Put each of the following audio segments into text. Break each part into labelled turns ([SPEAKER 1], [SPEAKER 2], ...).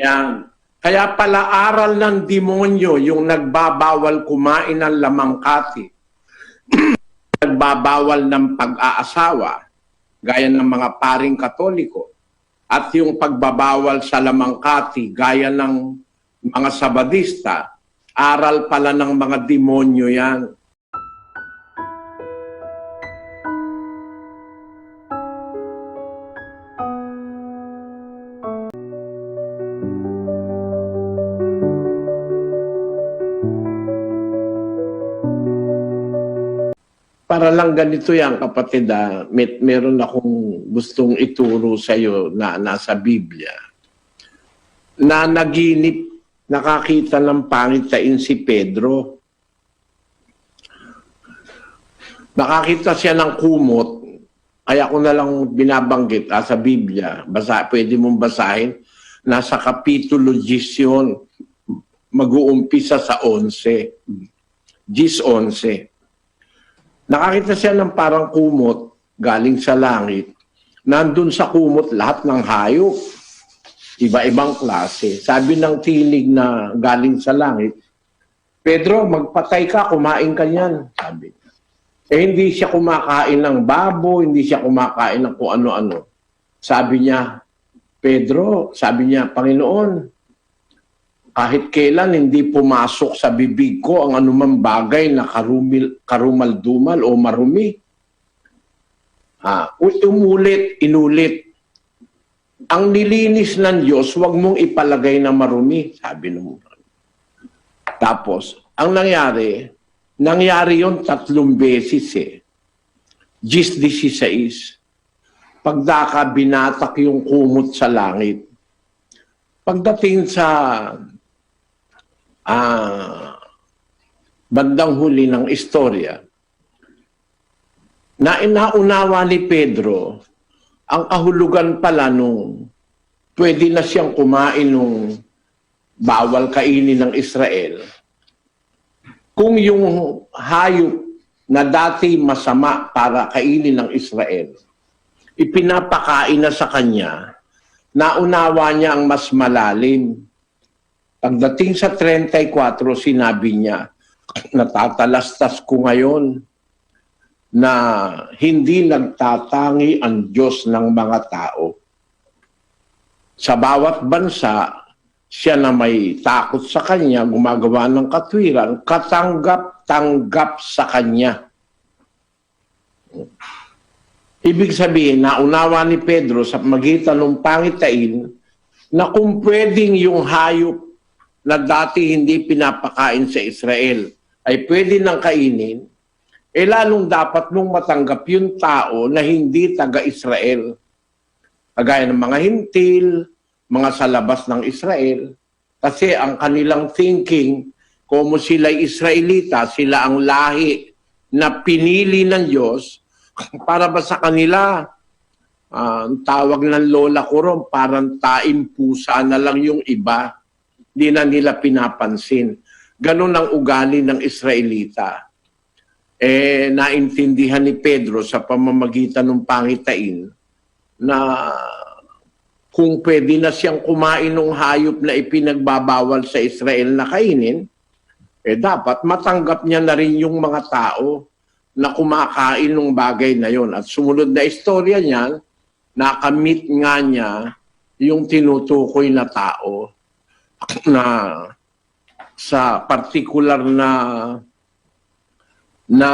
[SPEAKER 1] Yan. Kaya pala aral ng demonyo yung nagbabawal kumain ng lamangkati. nagbabawal ng pag-aasawa, gaya ng mga paring katoliko. At yung pagbabawal sa lamangkati, gaya ng mga sabadista, aral pala ng mga demonyo yan. Para lang ganito yan, kapatid, ah, may, meron akong gustong ituro sa iyo na nasa Biblia. Na naginip, nakakita ng pangitain si Pedro. Nakakita siya ng kumot, kaya ko na lang binabanggit ah, sa Biblia, basa, pwede mong basahin, nasa Kapitulo 10 yun, mag-uumpisa sa 11. 10-11. Nakakita siya ng parang kumot galing sa langit. Nandun sa kumot lahat ng hayop. Iba-ibang klase. Sabi ng tinig na galing sa langit, Pedro, magpatay ka, kumain ka niyan. Sabi. Eh hindi siya kumakain ng babo, hindi siya kumakain ng kung ano-ano. Sabi niya, Pedro, sabi niya, Panginoon, kahit kailan hindi pumasok sa bibig ko ang anumang bagay na karumil, karumal-dumal o marumi. Ha, umulit, inulit. Ang nilinis ng Diyos, huwag mong ipalagay na marumi, sabi nung Tapos, ang nangyari, nangyari yon tatlong beses eh. Gis 16. Pagdaka, binatak yung kumot sa langit. Pagdating sa ah, bandang huli ng istorya, na inaunawa ni Pedro ang kahulugan pala nung pwede na siyang kumain nung bawal kainin ng Israel. Kung yung hayop na dati masama para kainin ng Israel, ipinapakain na sa kanya, naunawa niya ang mas malalim. Pagdating sa 34, sinabi niya, natatalastas ko ngayon na hindi nagtatangi ang Diyos ng mga tao. Sa bawat bansa, siya na may takot sa kanya, gumagawa ng katwiran, katanggap-tanggap sa kanya. Ibig sabihin, naunawa ni Pedro sa magitan ng pangitain na kung pwedeng yung hayop na dati hindi pinapakain sa Israel ay pwede nang kainin, eh lalong dapat mong matanggap yung tao na hindi taga-Israel. Kagaya ng mga hintil, mga sa labas ng Israel. Kasi ang kanilang thinking, como sila'y Israelita, sila ang lahi na pinili ng Diyos para ba sa kanila, ah, ang tawag ng lola ko ron, parang taim pusa na lang yung iba. Hindi na nila pinapansin. Ganon ang ugali ng Israelita. Eh, naintindihan ni Pedro sa pamamagitan ng pangitain na kung pwede na siyang kumain ng hayop na ipinagbabawal sa Israel na kainin, eh dapat matanggap niya na rin yung mga tao na kumakain ng bagay na yon. At sumunod na istorya niya, nakamit nga niya yung tinutukoy na tao na sa particular na na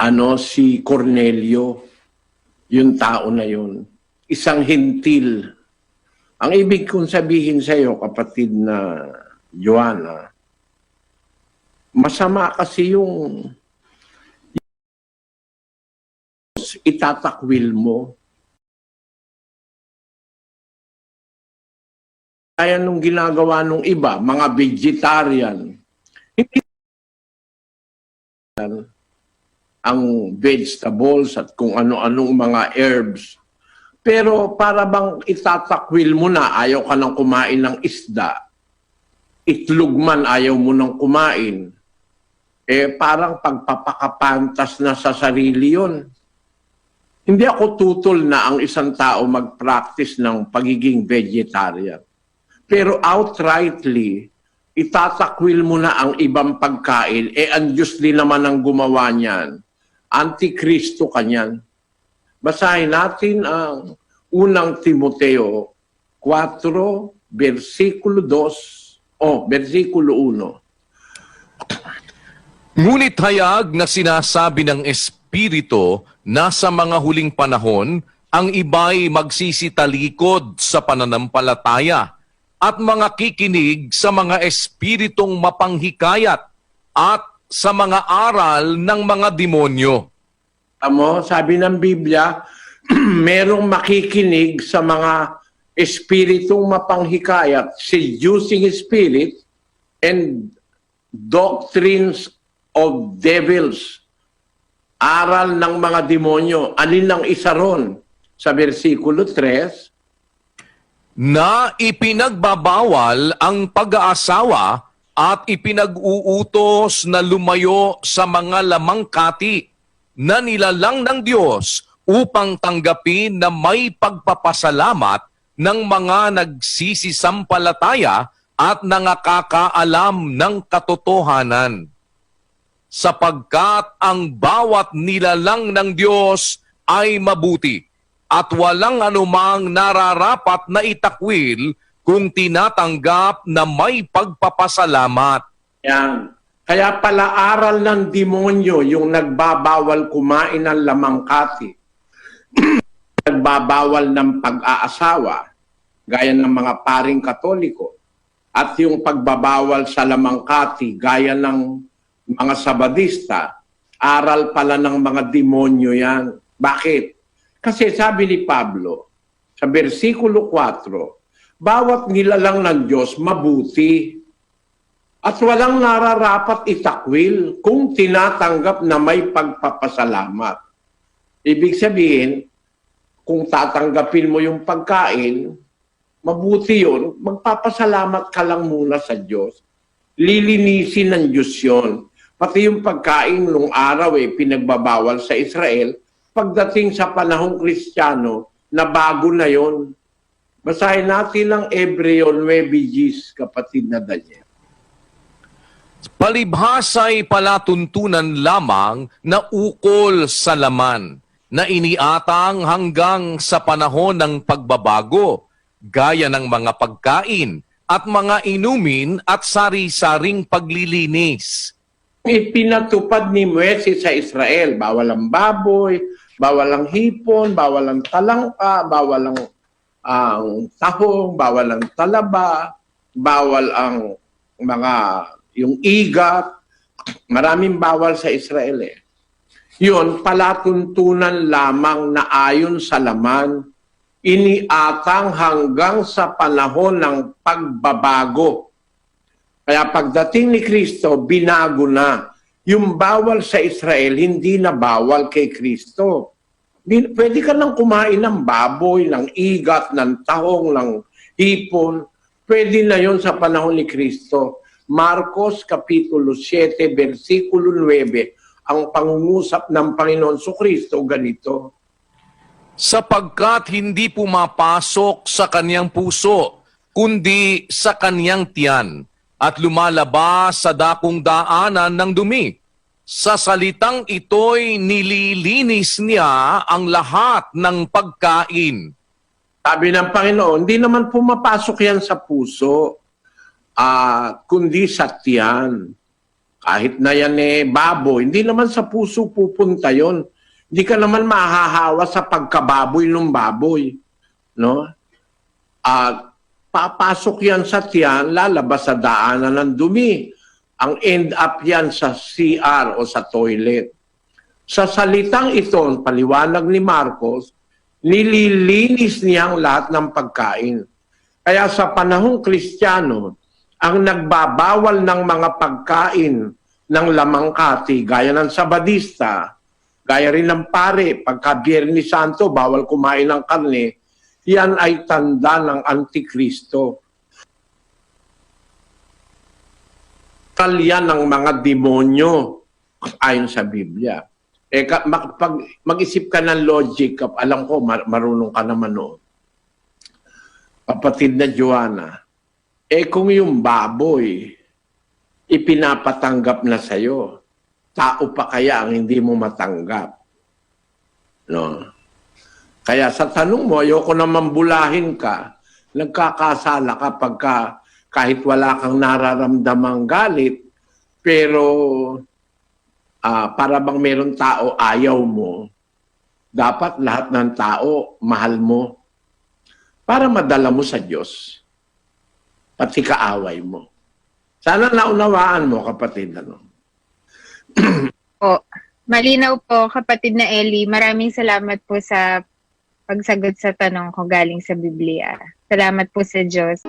[SPEAKER 1] ano si Cornelio yung tao na yun. Isang hintil. Ang ibig kong sabihin sa iyo kapatid na Joanna masama kasi yung itatakwil mo kaya nung ginagawa nung iba, mga vegetarian, hindi ang vegetables at kung ano-anong mga herbs. Pero para bang itatakwil mo na, ayaw ka nang kumain ng isda, itlog man ayaw mo nang kumain, eh parang pagpapakapantas na sa sarili yon. Hindi ako tutol na ang isang tao mag-practice ng pagiging vegetarian. Pero outrightly, itatakwil mo na ang ibang pagkain, eh ang Diyos din naman ang gumawa niyan. Antikristo ka niyan. Basahin natin ang unang Timoteo 4, versikulo 2, oh, versikulo 1.
[SPEAKER 2] Ngunit hayag na sinasabi ng Espiritu na sa mga huling panahon, ang iba'y magsisitalikod sa pananampalataya at mga kikinig sa mga espiritong mapanghikayat at sa mga aral ng mga demonyo.
[SPEAKER 1] Amo, sabi ng Biblia, merong makikinig sa mga espiritong mapanghikayat, seducing spirit, and doctrines of devils. Aral ng mga demonyo. Alin ang isa ron? Sa versikulo 3,
[SPEAKER 2] na ipinagbabawal ang pag-aasawa at ipinag-uutos na lumayo sa mga lamangkati na nilalang ng Diyos upang tanggapin na may pagpapasalamat ng mga nagsisisampalataya at nangakakaalam ng katotohanan. Sapagkat ang bawat nilalang ng Diyos ay mabuti at walang anumang nararapat na itakwil kung tinatanggap na may pagpapasalamat.
[SPEAKER 1] yan. Kaya pala aral ng demonyo yung nagbabawal kumain ng lamangkati. nagbabawal ng pag-aasawa, gaya ng mga paring katoliko. At yung pagbabawal sa lamangkati, gaya ng mga sabadista, aral pala ng mga demonyo yan. Bakit? Kasi sabi ni Pablo, sa versikulo 4, bawat nilalang ng Diyos mabuti at walang nararapat itakwil kung tinatanggap na may pagpapasalamat. Ibig sabihin, kung tatanggapin mo yung pagkain, mabuti yun, magpapasalamat ka lang muna sa Diyos. Lilinisin ng Diyos yun. Pati yung pagkain nung araw eh, pinagbabawal sa Israel, pagdating sa panahong Kristiyano, na bago na yon. Basahin natin ang Hebreo 9 Gis, kapatid na Daniel.
[SPEAKER 2] Palibhasay palatuntunan lamang na ukol sa laman na iniatang hanggang sa panahon ng pagbabago, gaya ng mga pagkain at mga inumin at sari-saring paglilinis.
[SPEAKER 1] Ipinatupad ni Moises sa Israel, bawal ang baboy, bawal ang hipon, bawal ang talangka, bawal ang ang tahong, bawal ang talaba, bawal ang mga yung igat, maraming bawal sa Israel eh. Yun, palatuntunan lamang na ayon sa laman, iniatang hanggang sa panahon ng pagbabago. Kaya pagdating ni Kristo, binago na. Yung bawal sa Israel, hindi na bawal kay Kristo. Pwede ka nang kumain ng baboy, ng igat, ng tahong, ng hipon. Pwede na yon sa panahon ni Kristo. Marcos Kapitulo 7, versikulo 9, ang pangungusap ng Panginoon so Kristo ganito.
[SPEAKER 2] sapagkat hindi pumapasok sa kaniyang puso, kundi sa kaniyang tiyan, at lumalabas sa dakong daanan ng dumi. Sa salitang ito'y nililinis niya ang lahat ng pagkain.
[SPEAKER 1] Sabi ng Panginoon, hindi naman pumapasok yan sa puso, ah, kundi sa tiyan. Kahit na yan eh, baboy, hindi naman sa puso pupunta yon. Hindi ka naman mahahawa sa pagkababoy ng baboy. No? At papasok yan sa tiyan, lalabas sa daanan ng dumi. Ang end up yan sa CR o sa toilet. Sa salitang ito, paliwanag ni Marcos, nililinis niya ang lahat ng pagkain. Kaya sa panahong Kristiyano, ang nagbabawal ng mga pagkain ng lamangkati, gaya ng sabadista, gaya rin ng pare, pagka Biyernes Santo, bawal kumain ng karne, yan ay tanda ng Antikristo. Kalyan ng mga demonyo ayon sa Biblia. Eh, ka, mag, mag-isip ka ng logic, alam ko, mar- marunong ka naman noon. Kapatid na Joanna, eh kung yung baboy, ipinapatanggap na sa'yo, tao pa kaya ang hindi mo matanggap? No? Kaya sa tanong mo, ayoko naman bulahin ka, nagkakasala ka pagka kahit wala kang nararamdamang galit, pero ah, para bang meron tao ayaw mo, dapat lahat ng tao mahal mo para madala mo sa Diyos. Pati kaaway mo. Sana naunawaan mo, kapatid. Ano?
[SPEAKER 3] po. Malinaw po, kapatid na Ellie. Maraming salamat po sa pagsagot sa tanong ko galing sa Biblia. Salamat po sa Diyos.